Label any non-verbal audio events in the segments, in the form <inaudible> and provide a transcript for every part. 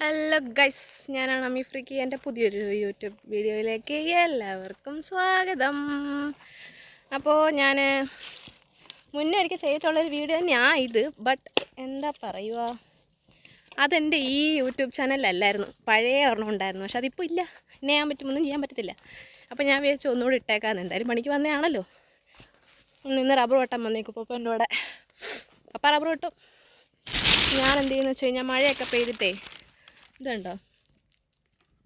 Hello guys ഞാനാണ് അമി ഫ്രിക്ക്. എന്റെ പുതിയൊരു യൂട്യൂബ് വീഡിയോയിലേക്ക് എല്ലാവർക്കും സ്വാഗതം. അപ്പോൾ ഞാൻ മുന്നേ ഒരിക്കൽ ചെയ്തിട്ടുള്ളൊരു വീഡിയോ തന്നെയാണ് ഇത്. ബട്ട് എന്താ പറയുക അതെന്റെ ഈ യൂട്യൂബ് ചാനലല്ലായിരുന്നു പഴയ ഒരെണ്ണം ഉണ്ടായിരുന്നു. പക്ഷെ അതിപ്പോൾ ഇല്ല. എന്നെ ചെയ്യാൻ പറ്റുമൊന്നും ചെയ്യാൻ പറ്റത്തില്ല. അപ്പോൾ ഞാൻ വിചാരിച്ചു ഒന്നുകൂടി ഇട്ടേക്കാന്ന്. എന്തായാലും പണിക്ക് വന്നതാണല്ലോ. ഇന്ന് റബ്ബർ വെട്ടാൻ വന്നേക്കും ഇപ്പോൾ എന്റെ കൂടെ അപ്പം റബ്ബർ വെട്ടും. ഞാൻ എന്ത് ചെയ്യുന്നു വെച്ച് കഴിഞ്ഞാൽ മഴയൊക്കെ പെയ്തിട്ടേ ഇതുണ്ടോ?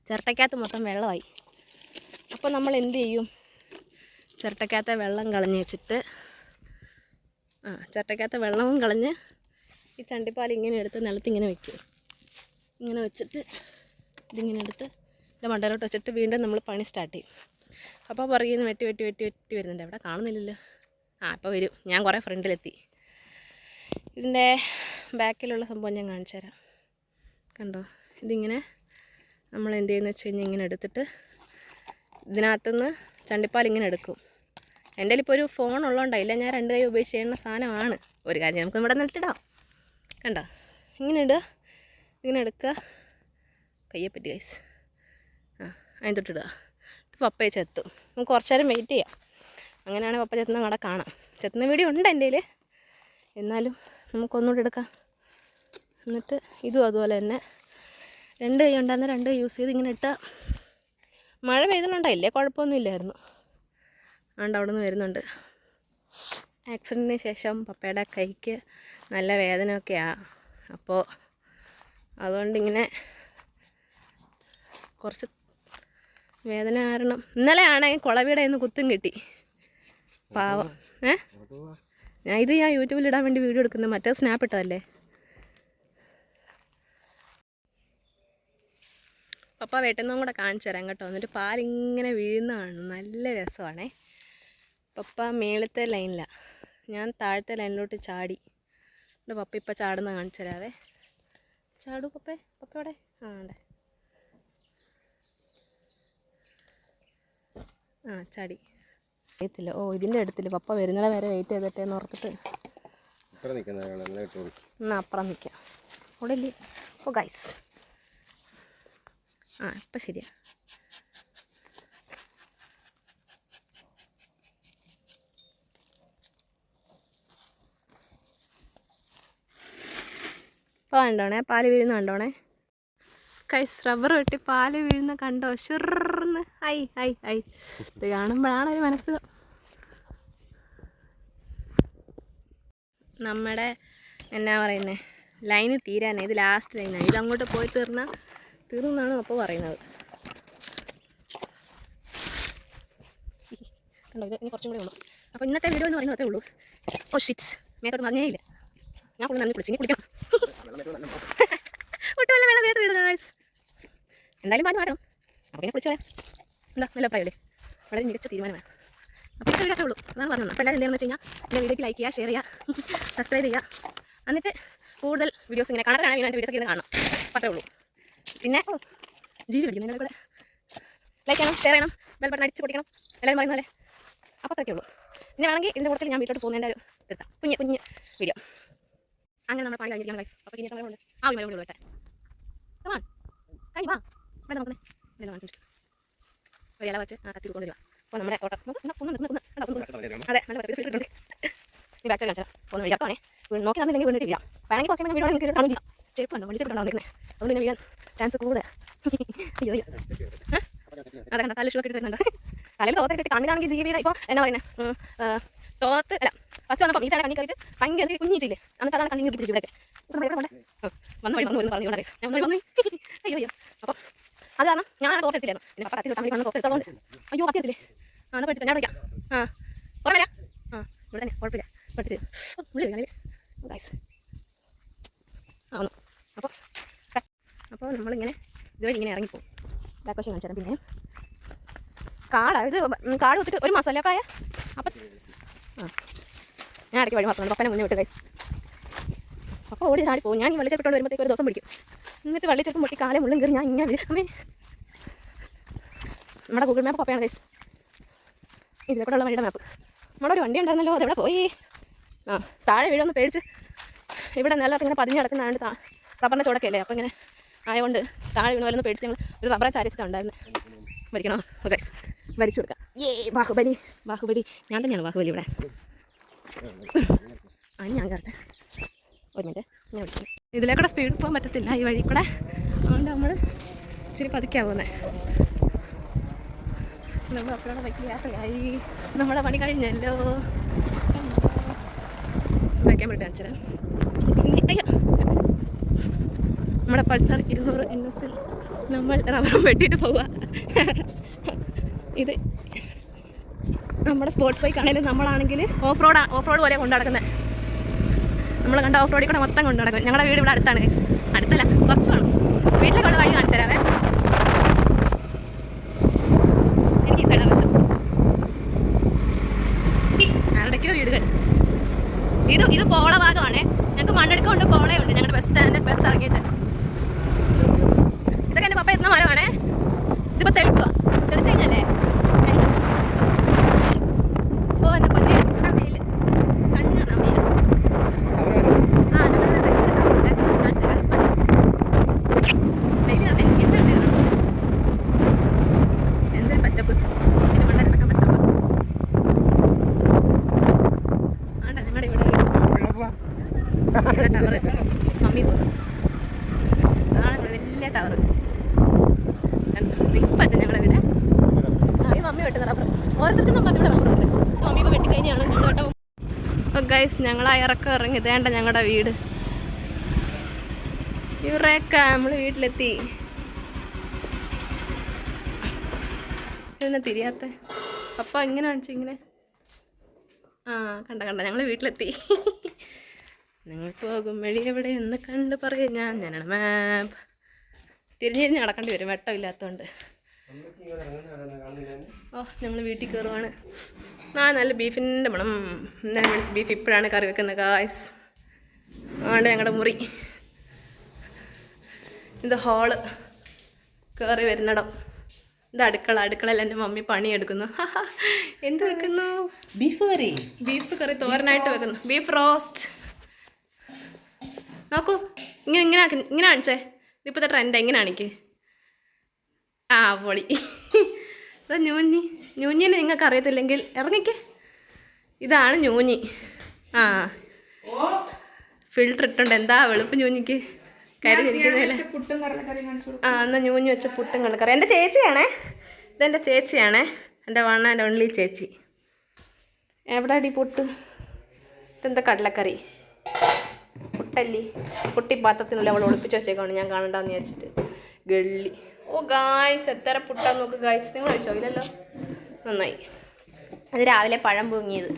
ചിരട്ടയ്ക്കകത്ത് മൊത്തം വെള്ളമായി. അപ്പോൾ നമ്മൾ എന്ത് ചെയ്യും? ചിരട്ടയ്ക്കകത്തെ വെള്ളം കളഞ്ഞ് വെച്ചിട്ട് ആ ചിരട്ടയ്ക്കകത്തെ വെള്ളവും കളഞ്ഞ് ഈ ചണ്ടിപ്പാൽ ഇങ്ങനെ എടുത്ത് നിലത്ത് ഇങ്ങനെ വെക്കും. ഇങ്ങനെ വെച്ചിട്ട് ഇതിങ്ങനെ എടുത്ത് ഇതിന്റെ മണ്ടയിലോട്ട് വെച്ചിട്ട് വീണ്ടും നമ്മൾ പണി സ്റ്റാർട്ട് ചെയ്യും. അപ്പോൾ പുറകിൽ നിന്ന് വെട്ടി വെട്ടി വെട്ടി വെട്ടി വരുന്നുണ്ട്. അവിടെ കാണുന്നില്ലല്ലോ. ആ അപ്പോൾ വരും. ഞാൻ കുറേ ഫ്രണ്ടിലെത്തി. ഇതിന്റെ ബാക്കിലുള്ള സംഭവം ഞാൻ കാണിച്ചു തരാം കണ്ടോ? ഇതിങ്ങനെ നമ്മൾ എന്ത് ചെയ്യുന്നത് വെച്ച് കഴിഞ്ഞാൽ ഇങ്ങനെ എടുത്തിട്ട് ഇതിനകത്തുനിന്ന് ചണ്ടിപ്പാൽ ഇങ്ങനെ എടുക്കും. എന്റെ ഇപ്പോൾ ഒരു ഫോൺ ഉള്ളതുകൊണ്ടായില്ല ഞാൻ രണ്ട് കൈ ഉപയോഗിച്ച് ചെയ്യുന്ന സാധനമാണ്. ഒരു കാര്യം നമുക്ക് ഇവിടെ നിൽത്തിടാം കണ്ടോ? ഇങ്ങനെ ഇടുക ഇങ്ങനെ എടുക്കുക. കയ്യെ പറ്റി ഗൈസ് ആ അതിന് തൊട്ടിടുക. പപ്പയെ ചെത്തും നമുക്ക് കുറച്ച് നേരം വെയിറ്റ് ചെയ്യാം. അങ്ങനെയാണ് പപ്പ ചെത്തുന്ന അവിടെ കാണാം. ചെത്തുന്ന വീഡിയോ ഉണ്ട് എന്റെ എന്നാലും നമുക്കൊന്നുകൂടി എടുക്കാം. എന്നിട്ട് ഇതും അതുപോലെ തന്നെ രണ്ട് കൈ ഉണ്ടായിരുന്ന രണ്ട് കൈ യൂസ് ചെയ്ത് ഇങ്ങനെ ഇട്ട മഴ പെയ്തുകൊണ്ടായില്ലേ? കുഴപ്പമൊന്നുമില്ലായിരുന്നു. അതുകൊണ്ട് അവിടെ നിന്ന് വരുന്നുണ്ട്. ആക്സിഡന്റിന് ശേഷം പപ്പയുടെ കൈക്ക് നല്ല വേദനയൊക്കെയാണ് അപ്പോൾ അതുകൊണ്ടിങ്ങനെ കുറച്ച് വേദന കാരണം ഇന്നലെ ആണെങ്കിൽ കുളവിയുടെ നിന്ന് കുത്തും കിട്ടി. പാവം. ഏ? ഞാൻ ഇത് ഞാൻ യൂട്യൂബിൽ ഇടാൻ വേണ്ടി വീഡിയോ എടുക്കുന്നത് മറ്റേ സ്നാപ്പ് ഇട്ടതല്ലേ? പപ്പ വെട്ടുന്നതും കൂടെ കാണിച്ചു തരാം കേട്ടോ. എന്നിട്ട് പാലിങ്ങനെ വീഴുന്ന കാണും നല്ല രസമാണേ. പപ്പ മേളത്തെ ലൈനിലാണ് ഞാൻ താഴത്തെ ലൈനിലോട്ട് ചാടി. എന്നിട്ട് പപ്പ ഇപ്പം ചാടുന്ന കാണിച്ചു തരാവേ. ചാടു പപ്പേ. പപ്പ അവിടെ ആ ഉണ്ട്. ആ ചാടി. അറിയത്തില്ല. ഓ ഇതിന്റെ അടുത്തില്ല. പപ്പ വരുന്നിട വരെ വെയിറ്റ് ഓർത്തിട്ട്. എല്ലാം ഇട്ടോളൂ. എന്നാൽ അപ്പുറം നിൽക്കാം അവിടെ ഇല്ലേ? ഓ ഗൈസ് ആ ഇപ്പം ശരിയാ. ഇപ്പോൾ കണ്ടോണേ? പാൽ വീഴുന്ന കണ്ടോണേ? കൈസ് റബ്ബർ വെട്ടി പാൽ വീഴുന്ന കണ്ടോ? ഷുറന്ന് ഐ ഐ ഐ. ഇത് കാണുമ്പോഴാണ് ഒരു മനസ്സ് നമ്മുടെ എന്നാ പറയുന്നത് ലൈന് തീരാനേ ഇത് ലാസ്റ്റ് ലൈനാണ് ഇതങ്ങോട്ട് പോയി തീർന്നാൽ തീർന്നാണ് അപ്പോൾ പറയുന്നത്. കണ്ടോ ഇത് ഇനി കുറച്ചും കൂടി ഉള്ളൂ. അപ്പോൾ ഇന്നത്തെ വീഡിയോ എന്ന് പറയുന്നത് അത്രേ ഉള്ളൂ. ഓ ഷിറ്റ്സ് മേക്കോട്ട് മറിഞ്ഞേ ഇല്ല ഞാൻ കൂടുതൽ നന്ദി കുളിച്ച് ഇനി കുളിക്കണം. <laughs> ഒട്ടും വല്ല വെള്ളം വേറെ വീടുക എന്തായാലും പാൽ മാറണം അപ്പോൾ ഇങ്ങനെ കുളിച്ചു എന്താ നല്ല അഭിപ്രായമല്ലേ? വളരെ മികച്ച തീരുമാനമാണ്. അപ്പോൾ ഇത്ര വീടൊക്കെ ഉള്ളൂ. അതാണ് പറഞ്ഞത്. അപ്പോൾ എല്ലാവരും എന്താണെന്ന് വെച്ച് കഴിഞ്ഞാൽ എന്റെ വീഡിയോക്ക് ലൈക്ക് ചെയ്യുക ഷെയർ ചെയ്യുക <laughs> സബ്സ്ക്രൈബ് ചെയ്യുക. എന്നിട്ട് കൂടുതൽ വീഡിയോസ് ഇങ്ങനെ കാണാനാണ് എന്റെ വീഡിയോസ് ഇങ്ങനെ കാണണം. അത്രേ ഉള്ളൂ. പിന്നെ? ജീവി പിടിക്കുന്നു കൂടെ ലൈക്ക് ചെയ്യണം ഷെയർ ചെയ്യണം ബെൽ ബട്ടൺ അടിച്ച് പൊടിക്കണം എല്ലാവരും പറയുന്ന പോലെ. അപ്പോൾ അത്രയ്ക്കേ ഉള്ളൂ. ഇനി വേണമെങ്കിൽ ഇതിന്റെ കൂട്ടത്തിൽ ഞാൻ വീട്ടിലോട്ട് പോകുന്നതിന്റെ ഒരു തീർത്താം കുഞ്ഞ് കുഞ്ഞ് വീഡിയോ അങ്ങനെ നമ്മൾ പണി കഴിഞ്ഞിരിക്കണം ഗൈസ് അപ്പോൾ ഇനി ഉണ്ട് ആ വിമല കൂടി വരട്ടെ. കമാൺ കൈ വാ. ഇവിടെ നമുക്ക് ഇവിടെ കാണിച്ചു ഒരു ഇല വെച്ച് ആ കത്തി കൊണ്ടുവരിക അപ്പോൾ നമ്മുടെ ഓട്ടം. കണ്ടോ, അതെ നല്ല പറ്റി ഇട്ടിട്ടുണ്ട്. നീ ബാക്ക് കാണിച്ചാൽ ഒന്ന് നോക്കി നടന്നില്ലെങ്കിൽ വീണിട്ട് വീഴാം വേണമെങ്കിൽ കുറച്ച് വീഡിയോ ചെരുപ്പുണ്ടോ കാണില്ല ചെരുപ്പ് കണ്ടോ? വണ്ടി നിൽക്കുന്നത് അതുകൊണ്ട് ഞാൻ വീഴാൻ ചാൻസ് കൂടുതൽ അയ്യോ അയ്യോ. അതെ കണ്ടോ തല ഷൂ ഒക്കെ ഇട്ടിട്ടുണ്ട് തലയിൽ തോത്തൊക്കെ കിട്ടി കണ്ണിലാണെങ്കിൽ ജീവിയുടെ ഇപ്പോൾ എന്നാ പറയുന്നത് തോത്ത് അല്ല ഫസ്റ്റ് വന്നപ്പോൾ ഈ ചാടെ കണ്ണി കയറിയിട്ട് ഭയങ്കര കുഞ്ഞിച്ചില്ലേ എന്നിട്ട് അതാണ് കണ്ണി കിട്ടി ഇപ്പം ഇവിടെ വന്ന? വഴി വന്നു വന്ന് പറഞ്ഞു ഞാൻ വന്നു അയ്യോ അയ്യോ. അപ്പോൾ ഞാൻ തോർത്തെത്തില്ലായിരുന്നു പിന്നെ പപ്പ കത്തി തമ്മിൽ കണ്ണ് തോർത്തെടുത്തോണ്ട് അയ്യോ കത്തി എത്തില്ലേ ആ എന്നാൽ ഞാൻ വിളിക്കാം ആ കുറേ വരാം ആ ഇവിടെ തന്നെ കുഴപ്പമില്ല എടുത്തിട്ട് ഉള്ളിൽ ഗൈസ് ആ വന്നു അപ്പോൾ അപ്പോൾ നമ്മളിങ്ങനെ ഇതുവഴി ഇങ്ങനെ ഇറങ്ങിപ്പോകും വശം കാണിച്ചു തരാം പിന്നെ. കാടാ ഇത് കാട് കുത്തിട്ട് ഒരു മാസമല്ലേ ആയ അപ്പം ആ. ഞാൻ ഇടയ്ക്ക് വഴി മാത്രമാണ് പപ്പനെ മുന്നേ വിട്ട് കൈസ് അപ്പോൾ ഓടി ചാടി പോകും. ഞാൻ ഈ വെള്ളിച്ചെപ്പിട്ടോട് വരുമ്പോഴത്തേക്ക് ഒരു ദിവസം പിടിക്കും. എന്നിട്ട് വെള്ളിച്ചെപ്പ് മുട്ടി കാലം മുള്ളും കയറി ഞാൻ ഇങ്ങനെ അമ്മേ. നമ്മുടെ ഗൂഗിൾ മാപ്പ് പപ്പയാണ് കൈസ് ഇതിലെ കൂടെയുള്ള വഴിയുടെ മാപ്പ് നമ്മുടെ ഒരു വണ്ടി ഉണ്ടായിരുന്നല്ലോ അതെവിടെ പോയി? ആ താഴെ വീഴൊന്ന് പേടിച്ച്. ഇവിടെ നല്ല ഇങ്ങനെ പതിഞ്ഞ് കിടക്കുന്നതാണ് റബ്ബറിന്റെ ചുടക്കല്ലേ അപ്പോൾ ഇങ്ങനെ ആയതുകൊണ്ട് താഴെ വീണ് വരുന്ന പേടിച്ച് ഞങ്ങൾ ഒരു റബ്ബറെ ചാരിച്ചിട്ടുണ്ടായിരുന്നു വരിക്കണോ ഓക്കെ വരിച്ചു കൊടുക്കാം. ഏ ബാഹുബലി ബാഹുബലി. ഞാൻ തന്നെയാണ് ബാഹുബലി ഇവിടെ? ആ ഞാൻ കറക്റ്റ് ഒരു മിനിറ്റ് ഞാൻ വിളിച്ചു ഇതിലേക്കൂടെ കൂടെ സ്പീഡ് പോകാൻ പറ്റത്തില്ല ഈ വഴി കൂടെ. അതുകൊണ്ട് നമ്മൾ ഇച്ചിരി പതുക്കെയാണ് പോകുന്നത് നമ്മൾ അപ്പോഴാണ് ബൈക്ക് യാത്രയായി. നമ്മുടെ പണി കഴിഞ്ഞല്ലോ. വയ്ക്കാൻ വേണ്ടി അയ്യോ. നമ്മുടെ പൾസർ ഇരുന്നൂറ് എൻ എസിൽ നമ്മൾ റബ്ബറും വെട്ടിയിട്ട് പോവുക ഇത് നമ്മുടെ സ്പോർട്സ് ബൈക്ക് ആണെങ്കിലും നമ്മളാണെങ്കിൽ ഓഫ് റോഡ് ഓഫ് റോഡ് പോലെ കൊണ്ടു നടക്കുന്നത് നമ്മൾ കണ്ട ഓഫ് റോഡിൽ കൂടെ മൊത്തം കൊണ്ടു നടക്കുന്നത് ഞങ്ങളുടെ വീട് ഇവിടെ അടുത്താണ്. അടുത്തല്ല കുറച്ച് വേണം വീട്ടിലേക്കുള്ള വഴി കാണിച്ചു തരാവേ എനിക്ക് ഈ സൈഡ് ആവശ്യം ആരുടെക്കോ വീടുകൾ ഇത് ഇത് പോള ഭാഗമാണേ ഞങ്ങൾക്ക് മണ്ണെടുക്കൊണ്ട് പോളയുണ്ട് ഞങ്ങളുടെ ബസ് സ്റ്റാൻഡ് ബസ് ഇറങ്ങിയിട്ട് ഇതൊക്കെ എന്റെ പപ്പ എത്തുന്ന മരമാണേ ഇതിപ്പോൾ തെളിക്കുക തെളിച്ച് കഴിഞ്ഞല്ലേ കഴിഞ്ഞു ഓ എന്റെ പൊന്നെ ആ വെയിൽ കണ്ണ് കാണാൻ വെയിൽ ആ ഞങ്ങളുടെ ഭയങ്കര ടവറുണ്ട് കാണിച്ചു തരാം ഇപ്പം വെയിൽ കാണാൻ എനിക്ക് എന്താണ് കാണുന്നത് എന്തൊരു പച്ചപ്പ് എന്റെ മണ്ണടക്കം പച്ചപ്പ് ആണ്ട ഞങ്ങളുടെ ഇവിടെ ടവർ മമ്മി പോകുന്നു അതാണ് ഇവിടെ വലിയ ടവർ ഇപ്പം ഞങ്ങളുടെ വീട് ആ ഈ മമ്മി വെട്ടുന്ന റബ്ബർ ഓരോരുത്തർക്കും നമ്മൾ ഇവിടെ റബ്ബറുണ്ട് മമ്മി ഇപ്പോൾ വെട്ടിക്കഴിഞ്ഞാണ് ഞങ്ങൾ അപ്പോൾ ഗൈസ് ഞങ്ങൾ ആ ഇറക്കം ഇറങ്ങി ഇതേണ്ട ഞങ്ങളുടെ വീട്. ഇവരൊക്കെ നമ്മൾ വീട്ടിലെത്തി. ഇതെന്നെ തിരിയാത്ത? പപ്പ ഇങ്ങനെ കാണിച്ചു ഇങ്ങനെ? ആ കണ്ട കണ്ട ഞങ്ങൾ വീട്ടിലെത്തി. <laughs> നിങ്ങൾ പോകും വഴി എവിടെ എന്ന് കണ്ട് പറയും. ഞാൻ ഞാനാണ് മാപ്പ് തിരിഞ്ഞ് തിരിഞ്ഞ് നടക്കേണ്ടി വരും വെട്ടമില്ലാത്തതുകൊണ്ട് ഓ ഞങ്ങൾ വീട്ടിൽ കയറുവാണ് ആ നല്ല ബീഫിന്റെ മണം. ഇന്നലെ മേടിച്ച് ബീഫ് ഇപ്പോഴാണ് കറി വെക്കുന്നത് കായ്സ് അതുകൊണ്ട് ഞങ്ങളുടെ മുറി. ഇത് ഹോൾ. കയറി വരുന്നിടം. ഇത് അടുക്കള അടുക്കളയിൽ എന്റെ മമ്മി പണിയെടുക്കുന്നു. <laughs> എന്ത് വെക്കുന്നു? ബീഫ് കറി. ബീഫ് കറി തോരനായിട്ട് വെക്കുന്നു. Beef roast. നോക്കൂ ഇങ്ങനെ ഇങ്ങനെ ഇങ്ങനെ കാണിച്ചേ. ഇതിപ്പോഴത്തെ ട്രെൻഡ് എങ്ങനെയാണ് എനിക്ക് ആ പൊളി. അതാ ഞൂഞ്ഞി. ഞൂഞ്ഞിനെ നിങ്ങൾക്ക് അറിയത്തില്ലെങ്കിൽ ഇറങ്ങിക്കേ. ഇതാണ് ഞൂഞ്ഞി. ആ. ഫിൽട്ടർ ഇട്ടുണ്ട്. എന്താ വെളുപ്പ് ഞൂഞ്ഞിക്ക്? കരിഞ്ഞിരിക്കുന്നില്ല ആ എന്നാൽ ഞൂഞ്ഞി വെച്ച പുട്ടും കള്ളക്കറി എന്റെ ചേച്ചിയാണേ. ഇതെന്റെ ചേച്ചിയാണേ. എന്റെ വണ്ണ എന്റെ ഉള്ളി ചേച്ചി. എവിടെ അടി പൊട്ട്? ഇതെന്താ കടലക്കറി? പുട്ടല്ലി. പുട്ടി പാത്രത്തിനുള്ളിൽ അവൾ ഒളിപ്പിച്ച് വെച്ചേക്കാണ് ഞാൻ കാണണ്ടെന്ന് വിചാരിച്ചിട്ട്. ഗള്ളി. ഓ ഗായ്സ് എത്ര പുട്ടാ നോക്ക് ഗായ്സ് നിങ്ങൾ കഴിച്ചോ? ഇല്ലല്ലോ. നന്നായി. അത് രാവിലെ പഴം പൊങ്ങിയത്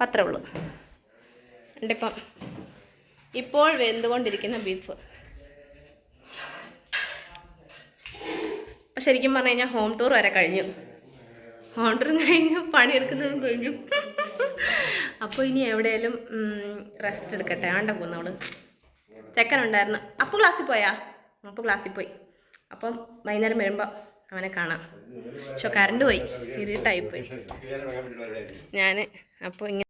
പത്രേ ഉള്ളൂ. ഉണ്ടിപ്പം ഇപ്പോൾ വെന്തുകൊണ്ടിരിക്കുന്ന ബീഫ് ശരിക്കും പറഞ്ഞു കഴിഞ്ഞാൽ ഹോം ടൂർ വരെ കഴിഞ്ഞു. ഹോം ടൂർ കഴിഞ്ഞു പണിയെടുക്കുന്നതും കഴിഞ്ഞു. അപ്പോൾ ഇനി എവിടെയെങ്കിലും റെസ്റ്റ് എടുക്കട്ടെ. ആണ്ട പോകുന്ന അവൾ. ചെക്കനുണ്ടായിരുന്നു. അപ്പോൾ ക്ലാസ്സിൽ പോയാ? അപ്പോൾ ക്ലാസ്സിൽ പോയി. അപ്പം വൈകുന്നേരം വരുമ്പോൾ അവനെ കാണാം. പക്ഷെ കറണ്ട് പോയി. ഇരുട്ടായി പോയി. <laughs> ഞാൻ അപ്പോൾ ഇങ്ങനെ